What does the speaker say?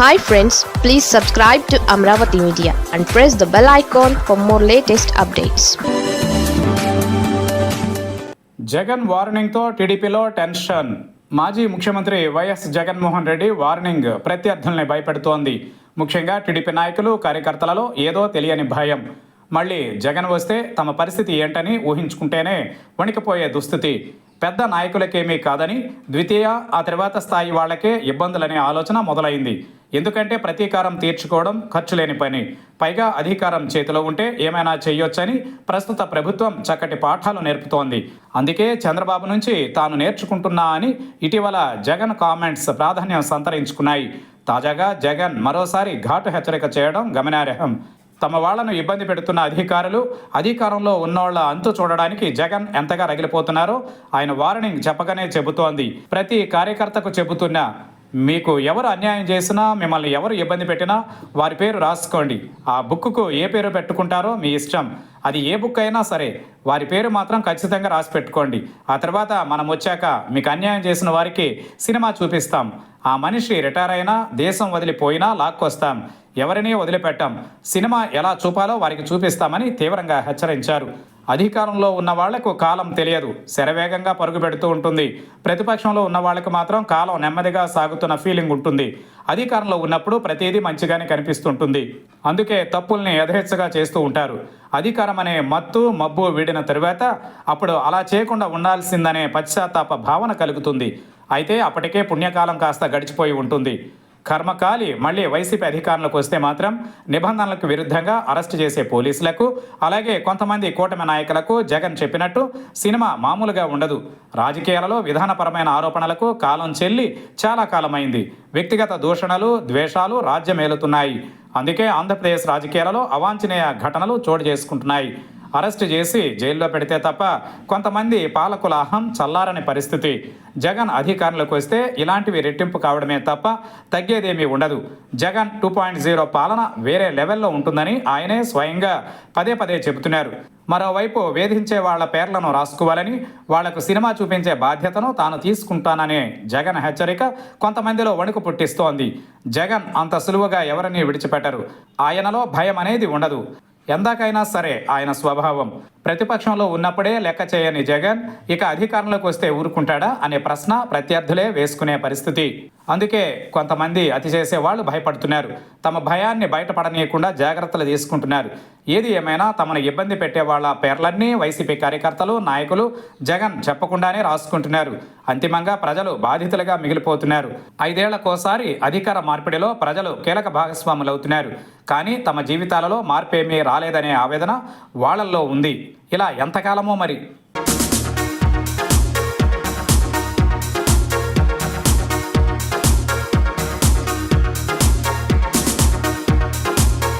Hi friends please subscribe to Amaravati media and press the bell icon for more latest updates Jagan వార్నింగ్తో టీడీపీలో tension. మాజీ ముఖ్యమంత్రి YS Jaganmohan Reddy warning ప్రత్యర్థుల్ని భయపెడుతోంది. ముఖ్యంగా TDP నాయకులు కార్యకర్తలలో ఏదో తెలియని భయం. మళ్ళీ జగన్ వస్తే తమ పరిస్థితి ఏంటని ఊహించుకుంటేనే వణికిపోయే దుస్థితి. పెద్ద నాయకులకేమీ కాదని ద్వితీయ ఆ తర్వాత స్థాయి వాళ్ళకే ఇబ్బందులనే ఆలోచన మొదలైంది. ఎందుకంటే ప్రతీకారం తీర్చుకోవడం ఖర్చు లేని పని. పైగా అధికారం చేతిలో ఉంటే ఏమైనా చేయొచ్చని ప్రస్తుత ప్రభుత్వం చక్కటి పాఠాలు నేర్పుతోంది. అందుకే చంద్రబాబు నుంచి తాను నేర్చుకుంటున్నా అని ఇటీవల జగన్ కామెంట్స్ ప్రాధాన్యం సంతరించుకున్నాయి. తాజాగా జగన్ మరోసారి ఘాటు హెచ్చరిక చేయడం గమనార్హం. తమ వాళ్ళను ఇబ్బంది పెడుతున్న అధికారులు అధికారంలో ఉన్నోళ్ళ అంతు చూడడానికి జగన్ ఎంతగా రగిలిపోతున్నారో ఆయన వార్నింగ్ చెప్పగానే చెబుతోంది. ప్రతి కార్యకర్తకు చెబుతున్న మీకు ఎవరు అన్యాయం చేసినా మిమ్మల్ని ఎవరు ఇబ్బంది పెట్టినా వారి పేరు రాసుకోండి. ఆ బుక్కు ఏ పేరు పెట్టుకుంటారో మీ ఇష్టం. అది ఏ బుక్ అయినా సరే వారి పేరు మాత్రం ఖచ్చితంగా రాసి పెట్టుకోండి. ఆ తర్వాత మనం వచ్చాక మీకు అన్యాయం చేసిన వారికి సినిమా చూపిస్తాం. ఆ మనిషి రిటైర్ అయినా దేశం వదిలిపోయినా లాక్కొస్తాం. ఎవరినీ వదిలిపెట్టాం. సినిమా ఎలా చూపాలో వారికి చూపిస్తామని తీవ్రంగా హెచ్చరించారు. అధికారంలో ఉన్న వాళ్ళకు కాలం తెలియదు. శరవేగంగా పరుగు పెడుతూ ఉంటుంది. ప్రతిపక్షంలో ఉన్న వాళ్ళకు మాత్రం కాలం నెమ్మదిగా సాగుతున్న ఫీలింగ్ ఉంటుంది. అధికారంలో ఉన్నప్పుడు ప్రతిదీ మంచిగానే కనిపిస్తుంటుంది. అందుకే తప్పుల్ని యథేచ్ఛగా చేస్తూ ఉంటారు. అధికారం అనే మత్తు మబ్బు వీడిన తరువాత అప్పుడు అలా చేయకుండా ఉండాల్సిందనే పశ్చాత్తాప భావన కలుగుతుంది. అయితే అప్పటికే పుణ్యకాలం కాస్త గడిచిపోయి ఉంటుంది. కర్మకాలి మళ్ళీ వైసీపీ అధికారంలోకి వస్తే మాత్రం నిబంధనలకు విరుద్ధంగా అరెస్ట్ చేసే పోలీసులకు అలాగే కొంతమంది కూటమి నాయకులకు జగన్ చెప్పినట్టు సినిమా మామూలుగా ఉండదు. రాజకీయాలలో విధానపరమైన ఆరోపణలకు కాలం చెల్లి చాలా కాలమైంది. వ్యక్తిగత దూషణలు ద్వేషాలు రాజ్యమేలుతున్నాయి. అందుకే ఆంధ్రప్రదేశ్ రాజకీయాలలో అవాంఛనీయ ఘటనలు చోటు చేసుకుంటున్నాయి. అరెస్టు చేసి జైల్లో పెడితే తప్ప కొంతమంది పాలకుల అహం చల్లారని పరిస్థితి. జగన్ అధికారంలోకి వస్తే ఇలాంటివి రెట్టింపు కావడమే తప్ప తగ్గేదేమీ ఉండదు. జగన్ టూ పాయింట్ జీరో పాలన వేరే లెవెల్లో ఉంటుందని ఆయనే స్వయంగా పదే పదే చెబుతున్నారు. మరోవైపు వేధించే వాళ్ళ పేర్లను రాసుకోవాలని వాళ్ళకు సినిమా చూపించే బాధ్యతను తాను తీసుకుంటాననే జగన్ హెచ్చరిక కొంతమందిలో వణుకు పుట్టిస్తోంది. జగన్ అంత సులువుగా ఎవరిని విడిచిపెట్టరు. ఆయనలో భయం అనేది ఉండదు. ఎందాకైనా సరే ఆయన స్వభావం ప్రతిపక్షంలో ఉన్నప్పుడే లెక్క చేయని జగన్ ఇక అధికారంలోకి వస్తే ఊరుకుంటాడా అనే ప్రశ్న ప్రత్యర్థులే వేసుకునే పరిస్థితి. అందుకే కొంతమంది అతి చేసే వాళ్ళు భయపడుతున్నారు. తమ భయాన్ని బయటపడనీయకుండా జాగ్రత్తలు తీసుకుంటున్నారు. ఏది ఏమైనా తమను ఇబ్బంది పెట్టే వాళ్ళ పేర్లన్నీ వైసీపీ కార్యకర్తలు నాయకులు జగన్ చెప్పకుండానే రాసుకుంటున్నారు. అంతిమంగా ప్రజలు బాధితులుగా మిగిలిపోతున్నారు. ఐదేళ్ళకోసారి అధికార మార్పిడిలో ప్రజలు కీలక భాగస్వాములు అవుతున్నారు కానీ తమ జీవితాలలో మార్పేమీ రాలేదనే ఆవేదన వాళ్ళల్లో ఉంది. ఇలా ఎంతకాలమో మరి